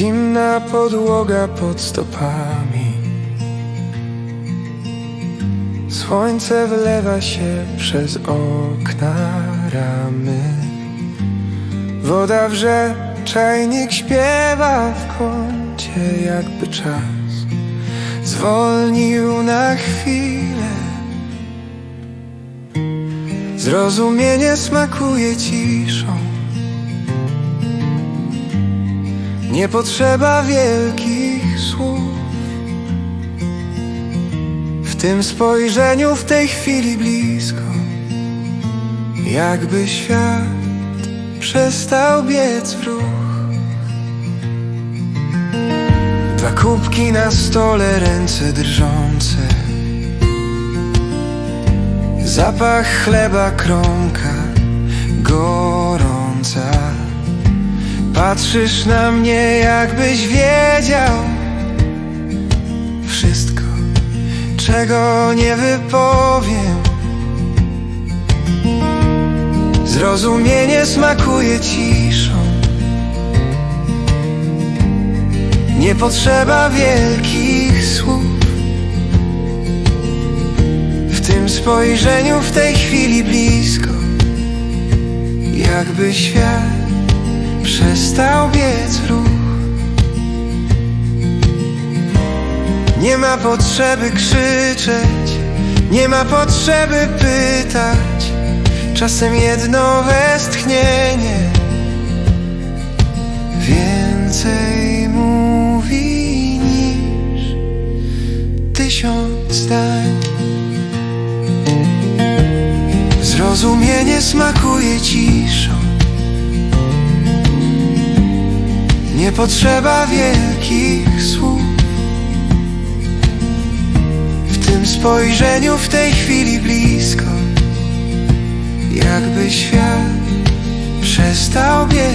Płynna podłoga pod stopami. Słońce wylewa się przez okna ramy. Woda wrze, czajnik śpiewa w kącie jakby czas Zwolnił na chwilę. Zrozumienie smakuje ciszą Nie potrzeba wielkich słów. W tym spojrzeniu w tej chwili blisko. Jakby świat przestał biec w ruch. Dwa kubki na stole, ręce drżące. Zapach chleba, kromka gorąca Patrzysz na mnie, jakbyś wiedział Wszystko, czego nie wypowiem. Zrozumienie smakuje ciszą. Nie potrzeba wielkich słów. W tym spojrzeniu w tej chwili blisko Jakby świat przestał biec ruch. Nie ma potrzeby krzyczeć Nie ma potrzeby pytać. Czasem jedno westchnienie Więcej mówi niż tysiąc zdań. Zrozumienie smakuje ciszą Nie potrzeba wielkich słów. W tym spojrzeniu w tej chwili blisko. Jakby świat przestał biec